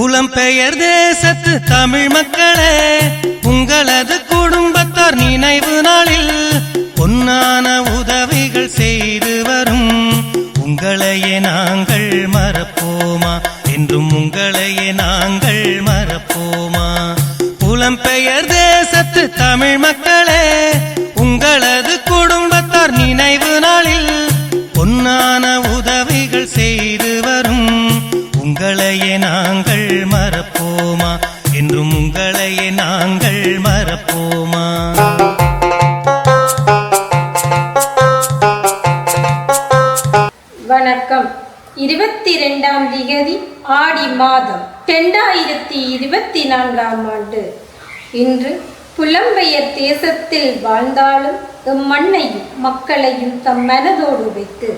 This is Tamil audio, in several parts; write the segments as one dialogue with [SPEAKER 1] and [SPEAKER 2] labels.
[SPEAKER 1] புலம்பெயர் தேசத்து தமிழ் மக்களே உங்களது குடும்பத்தார் நினைவு நாளில் பொன்னான உதவிகள் செய்து வரும். உங்களையே நாங்கள் மறப்போமா? என்றும் உங்களையே நாங்கள் மறப்போமா? புலம்பெயர் தேசத்து தமிழ் மக்களே உங்களை உங்களையே நாங்கள் மறப்போமா? என்றும் உங்களையே நாங்கள் மறப்போமா?
[SPEAKER 2] வணக்கம். இருபத்தி ரெண்டாம் திகதி ஆடி மாதம் ரெண்டாயிரத்தி இருபத்தி நான்காம் ஆண்டு. இன்று புலம்பெயர் தேசத்தில் வாழ்ந்தாலும் எம்மண்ணையும் மக்களையும் தம் மனதோடு வைத்து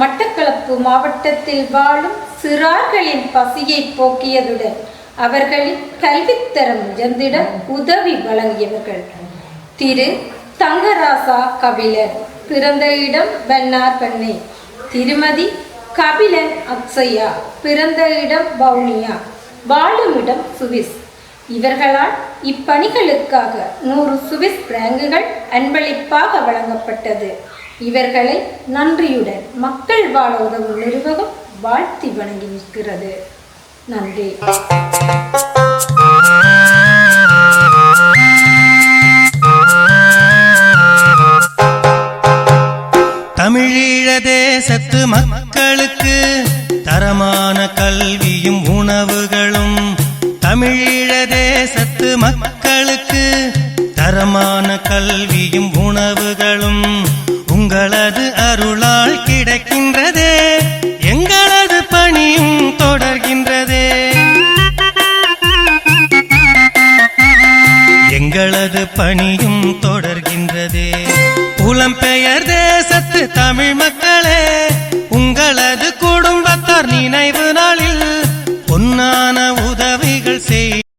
[SPEAKER 2] மட்டக்களப்பு மாவட்டத்தில் வாழும் சிறார்களின் பசியை போக்கியதுடன் அவர்களின் கல்வித்தரம் உயர்ந்திட உதவி வழங்கியவர்கள். திரு. தங்கராசா கபிலர் பிறந்த இடம் பென்னார் பண்ணை. திருமதி கபிலன் அக்ஷயா பிறந்த இடம் வவுனியா. வாழும் இடம் சுவிஸ். இவர்களால் இப்பணிகளுக்காக நூறு சுவிஸ் பிராங்குகள் அன்பளிப்பாக வழங்கப்பட்டது. இவர்களை நன்றியுடன் மக்கள் வாழ உதவும் நிர்வாகம் வாழ்த்தி வணங்கி நிற்கிறது நன்றி.
[SPEAKER 1] தமிழீழ தேசத்து மக்களுக்கு தரமான கல்வியும் உணவுகளும் தமிழீழ தேசத்து மக்களுக்கு தரமான கல்வியும் உணவுகளும் உங்களது எங்களது பணியும் தொடர்கின்றதே. புலம்பெயர் தேசத்து தமிழ் மக்களே உங்களது குடும்பத்தார் நினைவு நாளில் பொன்னான